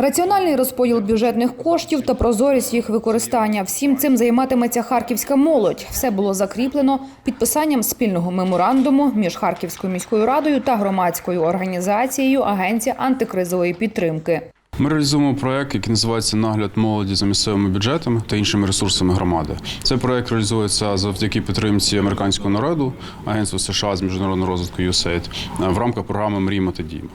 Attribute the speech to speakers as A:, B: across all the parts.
A: Раціональний розподіл бюджетних коштів та прозорість їх використання. Всім цим займатиметься харківська молодь. Все було закріплено підписанням спільного меморандуму між Харківською міською радою та громадською організацією Агенція антикризової підтримки.
B: Ми реалізуємо проект, який називається Нагляд молоді за місцевими бюджетами та іншими ресурсами громади. Цей проект реалізується завдяки підтримці американського народу, Агентства США з міжнародного розвитку USAID в рамках програми Мріємо та діємо.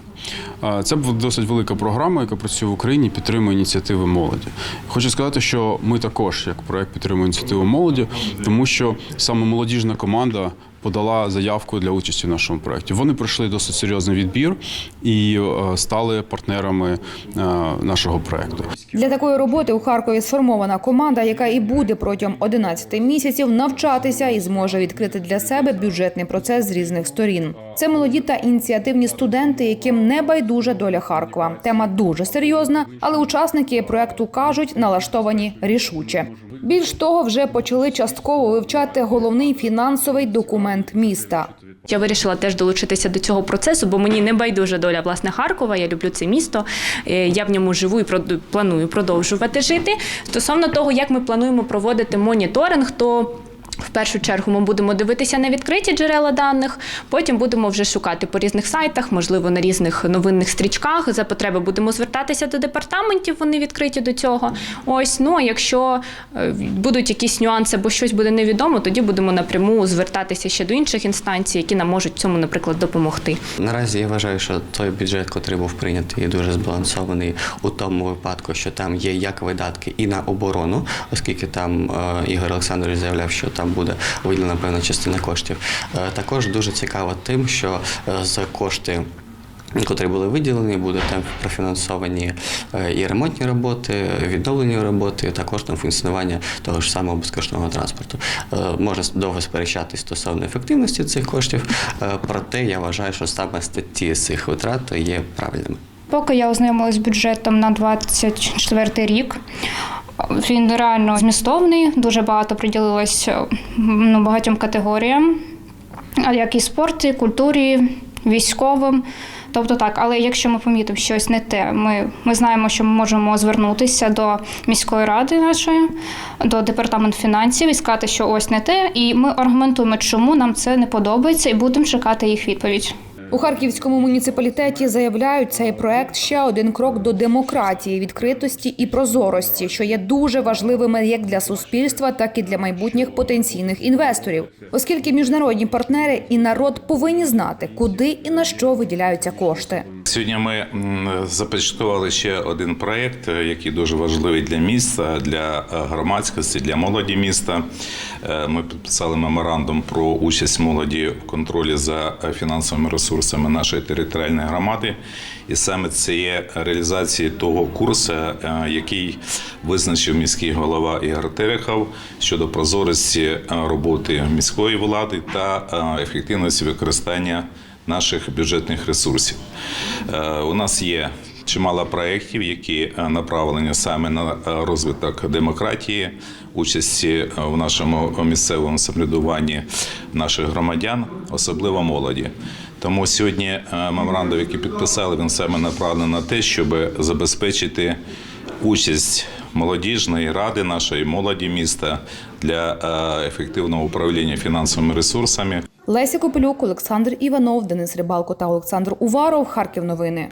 B: Це досить велика програма, яка працює в Україні, підтримує ініціативи молоді. Хочу сказати, що ми також, як проект, підтримуємо ініціативу молоді, тому що саме молодіжна команда подала заявку для участі в нашому проєкті. Вони пройшли досить серйозний відбір і е, стали партнерами е, нашого проєкту.
A: Для такої роботи у Харкові сформована команда, яка і буде протягом 11 місяців навчатися і зможе відкрити для себе бюджетний процес з різних сторін. Це молоді та ініціативні студенти, яким не байдужа доля Харкова. Тема дуже серйозна, але учасники проекту кажуть, налаштовані рішуче. Більш того, вже почали частково вивчати головний фінансовий документ міста.
C: Я вирішила теж долучитися до цього процесу, бо мені не байдужа доля власне Харкова. Я люблю це місто. е, Я в ньому живу і планую продовжувати жити. Стосовно того, як ми плануємо проводити моніторинг, то в першу чергу ми будемо дивитися на відкриті джерела даних, потім будемо вже шукати по різних сайтах, можливо, на різних новинних стрічках. За потреби будемо звертатися до департаментів, вони відкриті до цього. Ось, ну а якщо е, будуть якісь нюанси або щось буде невідомо, тоді будемо напряму звертатися ще до інших інстанцій, які нам можуть цьому, наприклад, допомогти.
D: Наразі я вважаю, що той бюджет, який був прийнятий, дуже збалансований у тому випадку, що там є як видатки і на оборону, оскільки там е, Ігор Олександрович заявляв, що там буде виділена певна частина коштів. Е, також дуже цікаво тим, що е, з кошти. Котрі були виділені, буде там профінансовані е, і ремонтні роботи, відновлені роботи, також там функціонування того ж самого безкоштовного транспорту. Можна довго сперечатись стосовно ефективності цих коштів, проте я вважаю, що саме статті цих витрат є правильними.
E: Поки я ознайомилась з бюджетом на 24 рік. Він реально змістовний, дуже багато приділилось е, ну, багатьом категоріям, як і спорті, культурі, військовим. Тобто так, але якщо ми помітимо щось не те, ми, ми знаємо, що ми можемо звернутися до міської ради нашої, до департаменту фінансів і сказати, що ось не те, і ми аргументуємо, чому нам це не подобається, і будемо чекати їх відповідь.
A: У харківському муніципалітеті заявляють, цей проект ще один крок до демократії, відкритості і прозорості, що є дуже важливими як для суспільства, так і для майбутніх потенційних інвесторів, оскільки міжнародні партнери і народ повинні знати, куди і на що виділяються кошти.
F: Сьогодні ми започаткували ще один проєкт, е, який дуже важливий для міста, для е, громадськості, для молоді міста. Е, Ми підписали меморандум про участь молоді в контролі за фінансовими ресурсами нашої територіальної громади. І саме це є реалізація того курсу, який визначив міський голова Ігор Терехов щодо прозорості роботи міської влади та ефективності використання наших бюджетних ресурсів. Е, У нас є чимало проєктів, які е, направлені саме на е, розвиток демократії, участі в нашому місцевому самоврядуванні наших громадян, особливо молоді. Тому сьогодні меморандум, який підписали, він саме направлений на те, щоб забезпечити участь молодіжної ради нашої молоді міста для ефективного управління фінансовими ресурсами.
A: Леся Копилюк, Олександр Іванов, Денис Рибалко та Олександр Уваров. Харків новини.